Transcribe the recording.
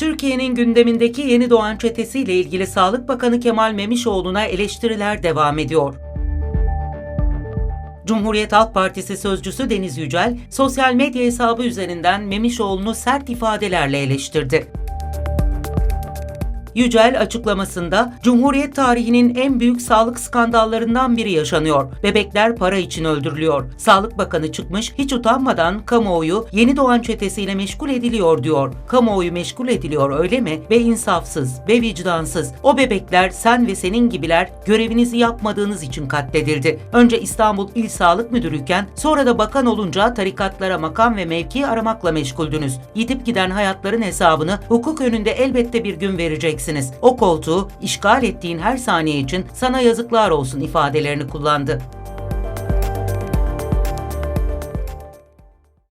Türkiye'nin gündemindeki yeni doğan çetesiyle ilgili Sağlık Bakanı Kemal Memişoğlu'na eleştiriler devam ediyor. Cumhuriyet Halk Partisi sözcüsü Deniz Yücel, sosyal medya hesabı üzerinden Memişoğlu'nu sert ifadelerle eleştirdi. Yücel açıklamasında Cumhuriyet tarihinin en büyük sağlık skandallarından biri yaşanıyor. Bebekler para için öldürülüyor. Sağlık Bakanı çıkmış hiç utanmadan kamuoyu yeni doğan çetesiyle meşgul ediliyor diyor. Kamuoyu meşgul ediliyor öyle mi? Ve insafsız ve vicdansız. O bebekler sen ve senin gibiler görevinizi yapmadığınız için katledildi. Önce İstanbul İl Sağlık Müdürüyken sonra da bakan olunca tarikatlara makam ve mevki aramakla meşguldünüz. Yitip giden hayatların hesabını hukuk önünde elbette bir gün vereceksiniz. O koltuğu işgal ettiğin her saniye için sana yazıklar olsun ifadelerini kullandı.